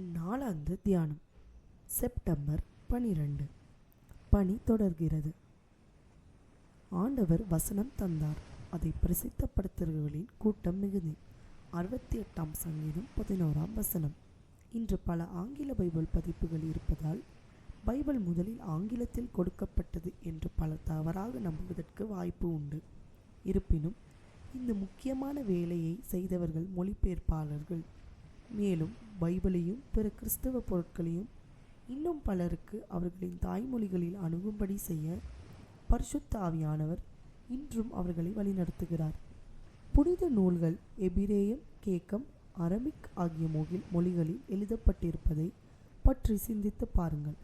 நாலாந்து தியானம். செப்டம்பர் பனிரெண்டு. பணி தொடர்கிறது. ஆண்டவர் வசனம் தந்தார். அதை பிரசித்தப்படுத்துகிறவர்களின் கூட்டம் மிகுதி. அறுபத்தி எட்டாம் சங்கீதம் பதினோராம் வசனம். இன்று பல ஆங்கில பைபிள் பதிப்புகள் இருப்பதால் பைபிள் முதலில் ஆங்கிலத்தில் கொடுக்கப்பட்டது என்று பலர் தவறாக நம்புவதற்கு வாய்ப்பு உண்டு. இருப்பினும் இந்த முக்கியமான வேலையை செய்தவர்கள் மொழிபெயர்ப்பாளர்கள். மேலும் பைபிளையும் பிற கிறிஸ்தவ பொருட்களையும் இன்னும் பலருக்கு அவர்களின் தாய்மொழிகளில் அணுகும்படி செய்ய பரிசுத்த ஆவியானவர் இன்றும் அவர்களை வழிநடத்துகிறார். புனித நூல்கள் எபிரேயம் கேக்கம் அரபிக் ஆகிய மொழி மொழிகளில் எழுதப்பட்டிருப்பதை பற்றி சிந்தித்து பாருங்கள்.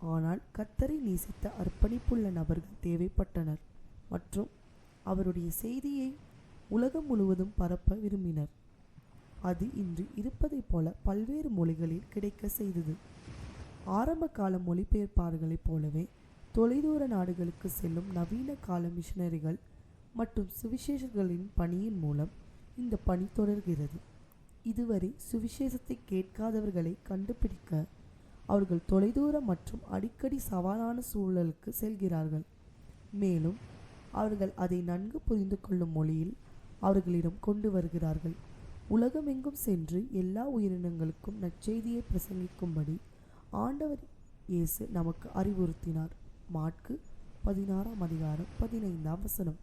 ஆனால் கத்தரை நேசித்த அர்ப்பணிப்புள்ள நபர்கள் தேவைப்பட்டனர் மற்றும் அவருடைய செய்தியை உலகம் முழுவதும் பரப்ப விரும்பினர். அது இன்று இருப்பதைப் போல பல்வேறு மொழிகளில் கிடைக்க செய்தது. ஆரம்ப கால மொழிபெயர்ப்பாளர்களைப் போலவே தொலைதூர நாடுகளுக்கு செல்லும் நவீன கால மிஷனரிகள் மற்றும் சுவிசேஷர்களின் பணியின் மூலம் இந்த பணி தொடர்கிறது. இதுவரை சுவிசேஷத்தை கேட்காதவர்களை கண்டுபிடிக்க அவர்கள் தொலைதூர மற்றும் அடிக்கடி சவாலான சூழலுக்கு செல்கிறார்கள். மேலும் அவர்கள் அதை நன்கு புரிந்து கொள்ளும் மொழியில் அவர்களிடம் கொண்டு வருகிறார்கள். உலகமெங்கும் சென்று எல்லா உயிரினங்களுக்கும் நற்செய்தியை பிரசங்கிக்கும்படி ஆண்டவர் இயேசு நமக்கு அறிவுறுத்தினார். மாட்கு பதினாறாம் அதிகாரம் பதினைந்தாம் வசனம்.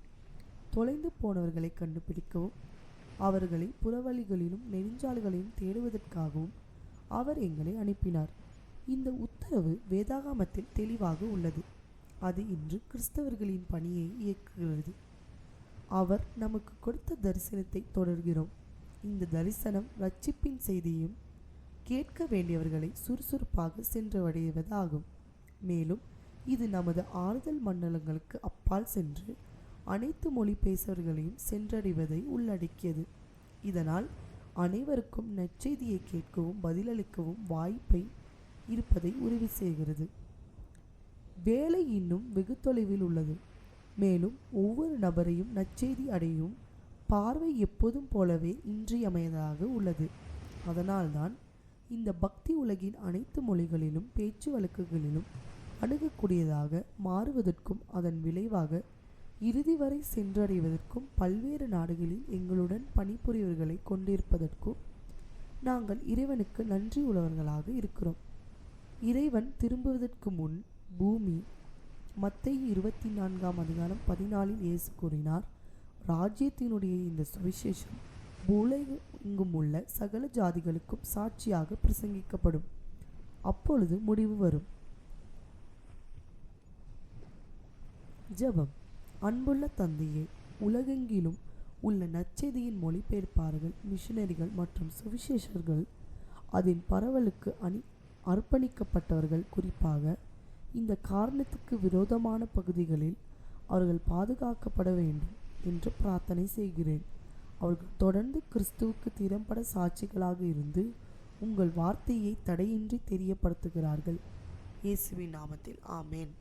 தொலைந்து போனவர்களை கண்டுபிடிக்கவும் அவர்களை புறவழிகளிலும் நெடுஞ்சாலைகளிலும் தேடுவதற்காகவும் அவர் எங்களை அனுப்பினார். இந்த உத்தரவு வேதாகமத்தில் தெளிவாக உள்ளது. அது இன்று கிறிஸ்தவர்களின் பணியை இயக்குகிறது. அவர் நமக்கு கொடுத்த தரிசனத்தை தொடர்கிறோம். இந்த தரிசனம் ரட்சிப்பின் செய்தியும் கேட்க வேண்டியவர்களை சுறுசுறுப்பாக சென்றடைவதாகும். மேலும் இது நமது ஆறுதல் மண்டலங்களுக்கு அப்பால் சென்று அனைத்து மொழி பேசவர்களையும் சென்றடைவதை உள்ளடக்கியது. இதனால் அனைவருக்கும் நற்செய்தியை கேட்கவும் பதிலளிக்கவும் வாய்ப்பை இருப்பதை உறுதி செய்கிறது. வேலை இன்னும் வெகு தொலைவில் உள்ளது. மேலும் ஒவ்வொரு நபரையும் நற்செய்தி அடையும் பார்வை எப்போதும் போலவே இன்றியமையதாக உள்ளது. அதனால்தான் இந்த பக்தி உலகின் அனைத்து மொழிகளிலும் பேச்சு வழக்குகளிலும் அணுகக்கூடியதாக மாறுவதற்கும் அதன் விளைவாக இறுதி வரை சென்றடைவதற்கும் பல்வேறு நாடுகளில் எங்களுடன் பணிபுரியவர்களை கொண்டிருப்பதற்கும் நாங்கள் இறைவனுக்கு நன்றி உள்ளவர்களாக இருக்கிறோம். இறைவன் திரும்புவதற்கு முன் பூமி மத்திய இருபத்தி நான்காம் அதிகாரம் பதினாலில் இயேசு கூறினார் ராஜ்யத்தினுடைய இந்த சுவிசேஷம் உலகெங்கும் உள்ள சகல ஜாதிகளுக்கும் சாட்சியாக பிரசங்கிக்கப்படும். அப்பொழுது முடிவு வரும். ஜெபம். அன்புள்ள தந்தையே உலகெங்கிலும் உள்ள நச்செய்தியின் மொழிபெயர்ப்பாளர்கள் மிஷனரிகள் மற்றும் சுவிசேஷர்கள் அதன் பரவலுக்கு அணி அர்ப்பணிக்கப்பட்டவர்கள். குறிப்பாக இந்த காரணத்துக்கு விரோதமான பகுதிகளில் அவர்கள் பாதுகாக்கப்பட வேண்டும். என்று பிரார்த்தனை செய்கிறேன். அவர்கள் தொடர்ந்து கிறிஸ்துவுக்கு திறம்பட சாட்சிகளாக இருந்து உங்கள் வார்த்தையை தடையின்றி தெரியப்படுத்துகிறார்கள். இயேசுவின் நாமத்தில் ஆமேன்.